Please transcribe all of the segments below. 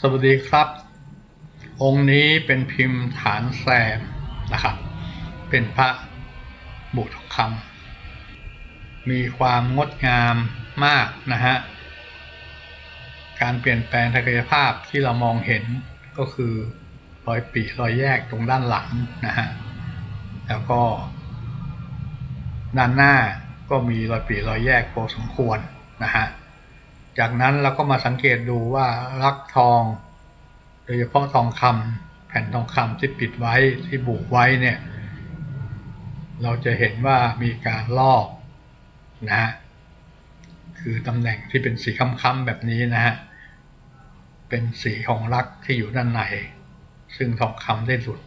สวัสดีครับ องค์นี้เป็นพิมพ์ฐานแซมนะครับ เป็นพระบุตรคำมีความงดงามมากนะฮะ การเปลี่ยนแปลงทางกายภาพที่เรามองเห็นก็คือรอยปีรอยแยกตรงด้านหลังนะฮะ แล้วก็ ด้านหน้าก็มีรอยปีรอยแยกพอสมควรนะฮะ จากนั้นเราก็มาสังเกตดูว่ารักทอง โดยเฉพาะทองคำแผ่นทองคำที่ปิดไว้ที่บุกไว้เนี่ย เราจะเห็นว่ามีการลอกนะฮะคือตำแหน่งที่เป็นสีค้ำๆแบบนี้นะฮะ เป็นสีของรักที่อยู่ด้านใน ซึ่งทองคำได้หลุด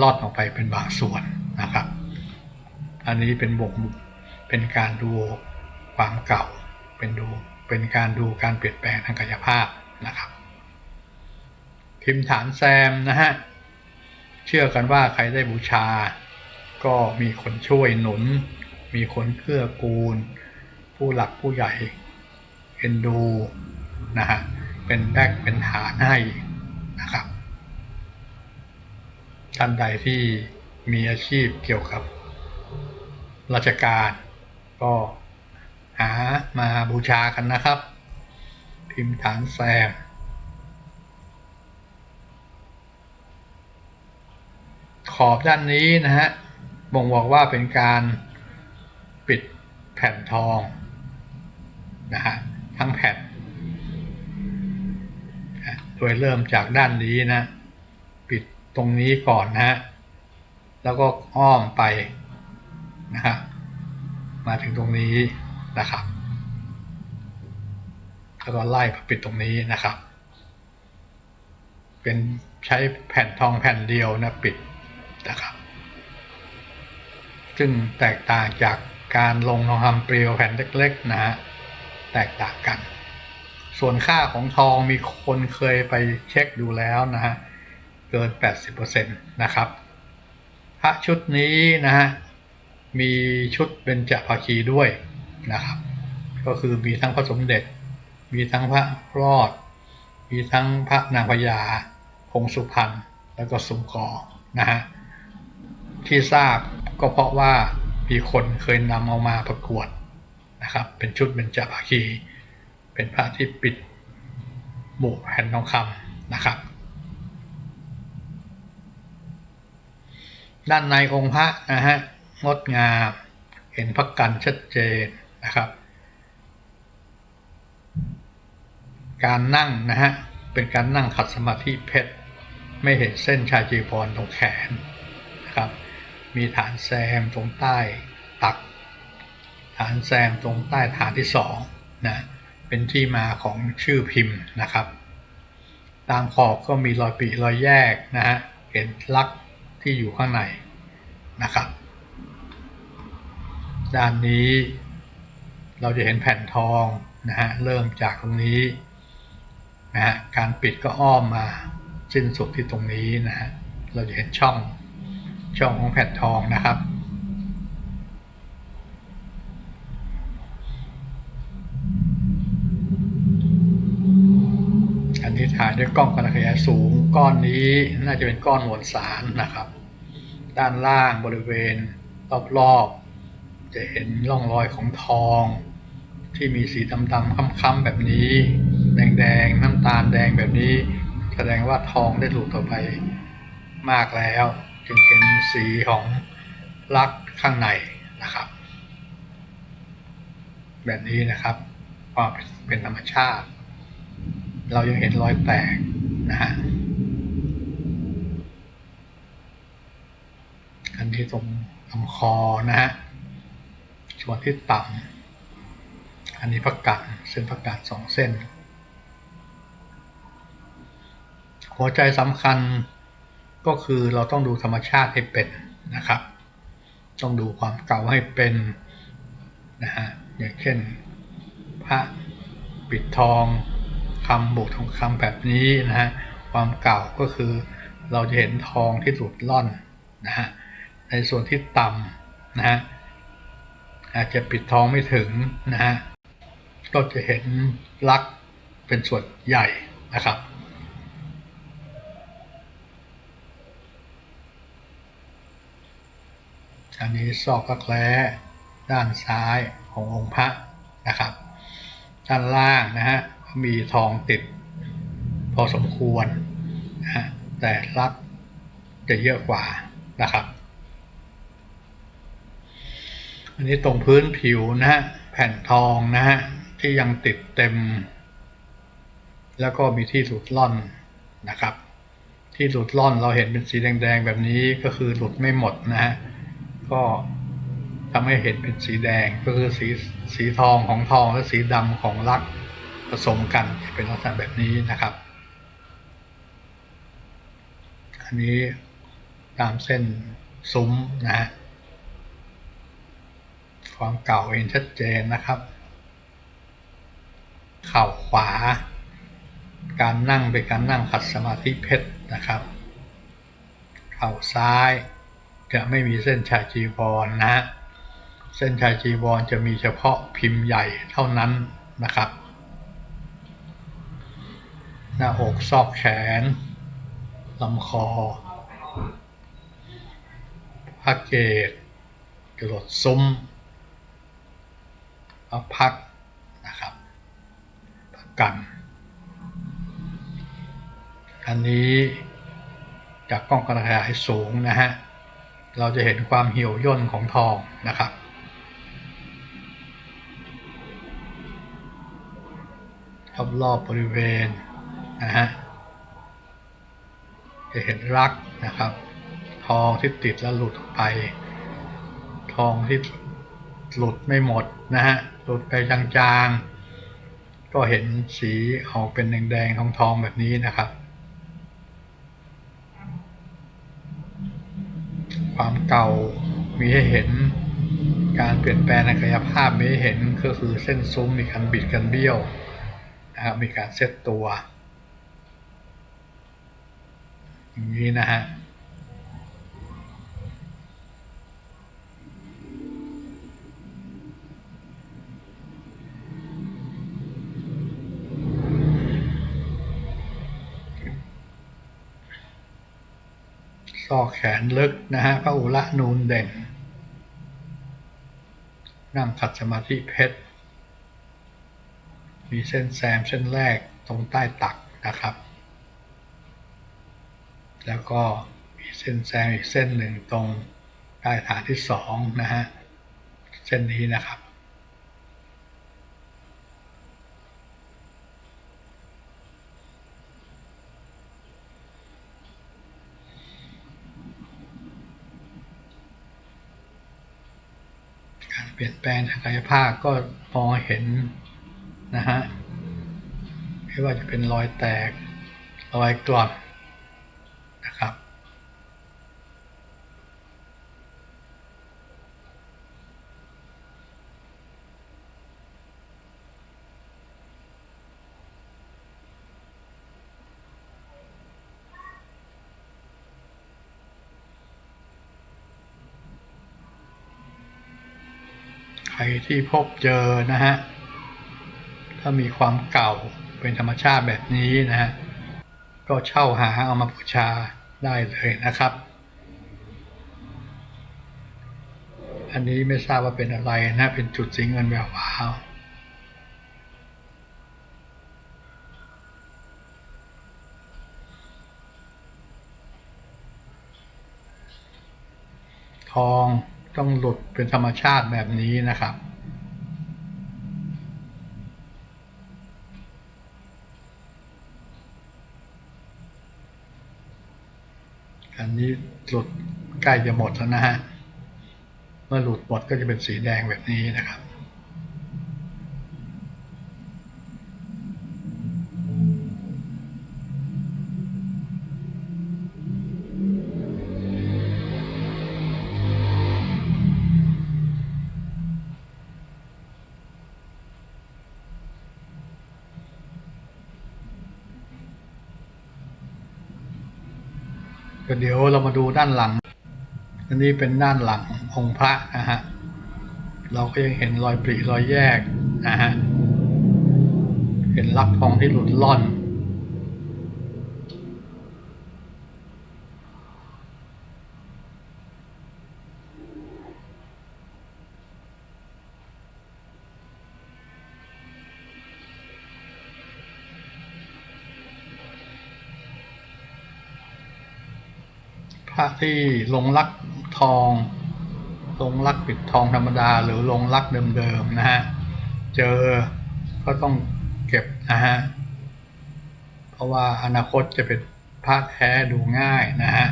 ลอดออกไปเป็นบางส่วนนะครับ อันนี้เป็นบ่งเป็นการดูความเก่า เป็นดูเป็นการดูการเปลี่ยนแปลงทางกายภาพนะครับพิมพ์ฐานแซมนะฮะเชื่อกันว่าใครได้บูชา ก็มีคนช่วยหนุน มีคนเกื้อกูล ผู้หลักผู้ใหญ่เอ็นดูนะฮะเป็นแบกเป็นฐานให้นะครับท่านใดที่มีอาชีพเกี่ยวกับราชการก็ หามาบูชากันนะครับ พิมพ์ฐานแซมขอบด้านนี้นะฮะบ่งบอกว่าเป็นการปิดแผ่นทองนะฮะทั้งแผ่นโดยเริ่มจากด้านนี้นะ ปิดตรงนี้ก่อนนะฮะแล้วก็อ้อมไปนะฮะมาถึงตรงนี้ นะครับแล้วก็ไล่ปิดตรงนี้นะครับ เป็นใช้แผ่นทองแผ่นเดียวนะปิดนะครับ ซึ่งแตกต่างจากการลงทองคำเปลวแผ่นเล็กๆนะฮะแตกต่างกัน ส่วนค่าของทองมีคนเคยไปเช็คดูแล้วนะฮะเกิน 80%นะครับ พระชุดนี้นะฮะมีชุดเบญจภาคีด้วย นะครับ ก็คือมีทั้งพระสมเด็จ มีทั้งพระรอด มีทั้งพระนางพญาพงสุพรรณแล้วก็สุมกอนะฮะที่ทราบก็เพราะว่ามีคนเคยนำเอามาประกวดนะครับ เป็นชุดเบญจภาคี เป็นพระที่ปิดหมู่แผ่นทองคำนะครับ ด้านในองค์พระนะฮะงดงามเห็นพระกันชัดเจน นะครับ การนั่งนะฮะ เป็นการนั่งขัดสมาธิเพชร ไม่เห็นเส้นชายจีวรตรงแขนนะครับ มีฐานแซมตรงใต้ตัก ฐานแซมตรงใต้ฐานที่สองนะ เป็นที่มาของชื่อพิมพ์นะครับ ตามขอบก็มีรอยปีรอยแยกนะฮะ เห็นลักที่อยู่ข้างในนะครับ ด้านนี้ เราจะเห็นแผ่นทองนะฮะเริ่มจากตรงนี้นะฮะการปิดก็อ้อมมาสิ้นสุดที่ตรงนี้นะฮะเราจะเห็นช่องช่องของแผ่นทองนะครับ อันนี้ถ่ายด้วยกล้องขนาดขยายสูงก้อนนี้น่าจะเป็นก้อนมวลสารนะครับ ด้านล่างบริเวณรอบๆจะเห็นร่องรอยของทอง ที่มีสีดำๆค้ำๆแบบนี้ แดงๆน้ำตาลแดงแบบนี้ แสดงว่าทองได้หลุดออไปมากแล้ว จึงเห็นสีของลักข้างในนะครับ แบบนี้นะครับความเป็นธรรมชาติ เรายังเห็นรอยแตกนะฮะอันนี้ตรงลำคอนะฮะส่วนที่ต่ำ อันนี้ประกาศเส้นประกาศสองเส้น หัวใจสำคัญก็คือเราต้องดูธรรมชาติให้เป็นนะครับ ต้องดูความเก่าให้เป็นนะฮะอย่างเช่นพระปิดทองคำบุทองคำแบบนี้นะฮะความเก่าก็คือเราจะเห็นทองที่ถูกล่อนนะฮะในส่วนที่ต่ำนะฮะอาจจะปิดทองไม่ถึงนะฮะ ก็จะเห็นลักเป็นส่วนใหญ่นะครับ อันนี้ซอกกระแคล้ด้านซ้ายขององค์พระนะครับ ด้านล่างนะฮะมีทองติดพอสมควรนะฮะแต่รักจะเยอะกว่านะครับ อันนี้ตรงพื้นผิวนะฮะแผ่นทองนะฮะ ที่ยังติดเต็ม แล้วก็มีที่หลุดล่อนนะครับ ที่หลุดล่อนเราเห็นเป็นสีแดงๆแบบนี้ก็คือหลุดไม่หมดนะฮะก็ทำให้เห็นเป็นสีแดงก็คือสีสีทองของทองและสีดำของลักผสมกันเป็นลักษณะแบบนี้นะครับ อันนี้ตามเส้นซุ้มนะฮะความเก่าเห็นชัดเจนนะครับ เข่าขวา การนั่งเป็นการนั่งขัดสมาธิเพชรนะครับ เข่าซ้ายจะไม่มีเส้นชายจีวรนะฮะเส้นชายจีวรจะมีเฉพาะพิมพ์ใหญ่เท่านั้นนะครับ หน้าอกซอกแขนลำคอพระเกตกระโดดซุ้มพระพัก ประกันอันนี้จากกล้องกระจายสูงนะฮะ เราจะเห็นความเหี่ยวย่นของทองนะครับ รอบๆบริเวณนะฮะ จะเห็นรักนะครับ ทองที่ติดแล้วหลุดออกไป ทองที่หลุดไม่หมดนะฮะ หลุดไปจางๆ ก็เห็นสีออกเป็นแดงๆทองทองๆแบบนี้นะครับ ความเก่ามีให้เห็นการเปลี่ยนแปลงในกายภาพมีให้เห็นก็คือเส้นซุ้มมีการบิดกันเบี้ยวนะครับมีการเซตตัว อย่างนี้นะฮะ กแขนลึกนะฮะพระอุระนูนเด่น นั่งขัดสมาธิเพชร มีเส้นแซมเส้นแรกตรงใต้ตักนะครับ แล้วก็มีเส้นแซมอีกเส้นหนึ่งตรงใต้ฐานที่สองนะฮะ เส้นนี้นะครับ การเป ลี่ยนแปลงทางกายภาพก็มองเห็นนะฮะไม่ว่าจะเป็นรอยแตก รอยกร่อนนะครับ ใคร ที่พบเจอนะฮะ ถ้ามีความเก่าเป็นธรรมชาติแบบนี้นะฮะ ก็เช่าหาเอามาบูชาได้เลยนะครับ อันนี้ไม่ทราบว่าเป็นอะไรนะ เป็นจุดสีเงินแวววาวทอง ต้องหลุดเป็นธรรมชาติแบบนี้นะครับ อันนี้หลุดใกล้จะหมดแล้วนะฮะ เมื่อหลุดหมดก็จะเป็นสีแดงแบบนี้นะครับ เดี๋ยวเรามาดูด้านหลัง อันนี้เป็นด้านหลังองค์พระนะฮะ เราก็ยังเห็นรอยปริรอยแยกนะฮะ เห็นลักทองที่หลุดล่อน พระที่ลงรักทอง ลงรักปิดทองธรรมดา หรือลงรักเดิมๆนะฮะ เจอก็ต้องเก็บนะฮะ เพราะว่าอนาคตจะเป็นพระแท้ดูง่ายนะฮะ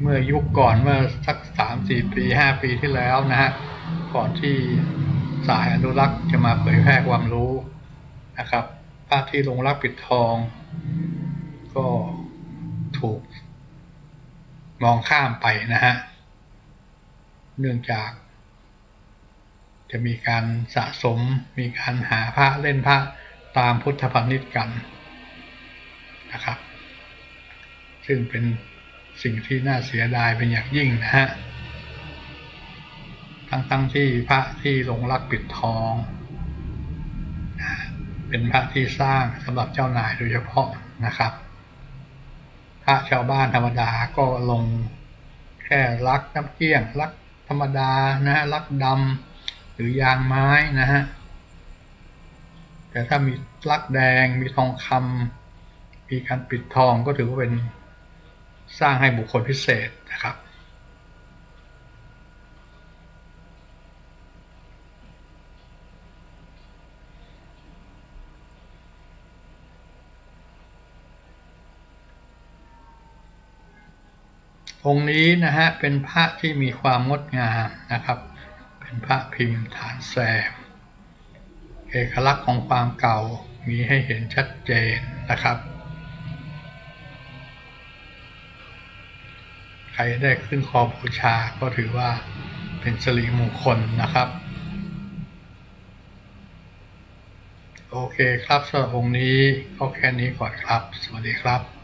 เมื่อยุคก่อนเมื่อสักสามสี่ปีห้าปีที่แล้วนะฮะ ก่อนที่สายอนุรักษ์จะมาเผยแพร่ความรู้นะครับพระที่ลงรักปิดทอง ก็ ถูก มองข้ามไปนะฮะ เนื่องจาก จะมีการสะสมมีการหาพระเล่นพระตามพุทธพันธ์กันนะครับ ซึ่งเป็นสิ่งที่น่าเสียดายเป็นอย่างยิ่งนะฮะ ทั้งทั้งที่พระที่ลงรักปิดทอง เป็นพระที่สร้างสำหรับเจ้านายโดยเฉพาะนะครับ พระชาวบ้านธรรมดาก็ลงแค่รักน้ำเกลี้ยงรักธรรมดานะฮะรักดำหรือยางไม้นะฮะแต่ถ้ามีรักแดงมีทองคำมีการปิดทองก็ถือว่าเป็นสร้างให้บุคคลพิเศษนะครับ องค์นี้นะฮะเป็นพระที่มีความงดงามนะครับ เป็นพระพิมพ์ฐานแสมเอกลักษณ์ของความเก่ามีให้เห็นชัดเจนนะครับ ใครได้ขึ้นคอบูชาก็ถือว่าเป็นสิริมงคลนะครับ โอเคครับสำหรับองค์นี้ก็แค่นี้ก่อนครับ สวัสดีครับ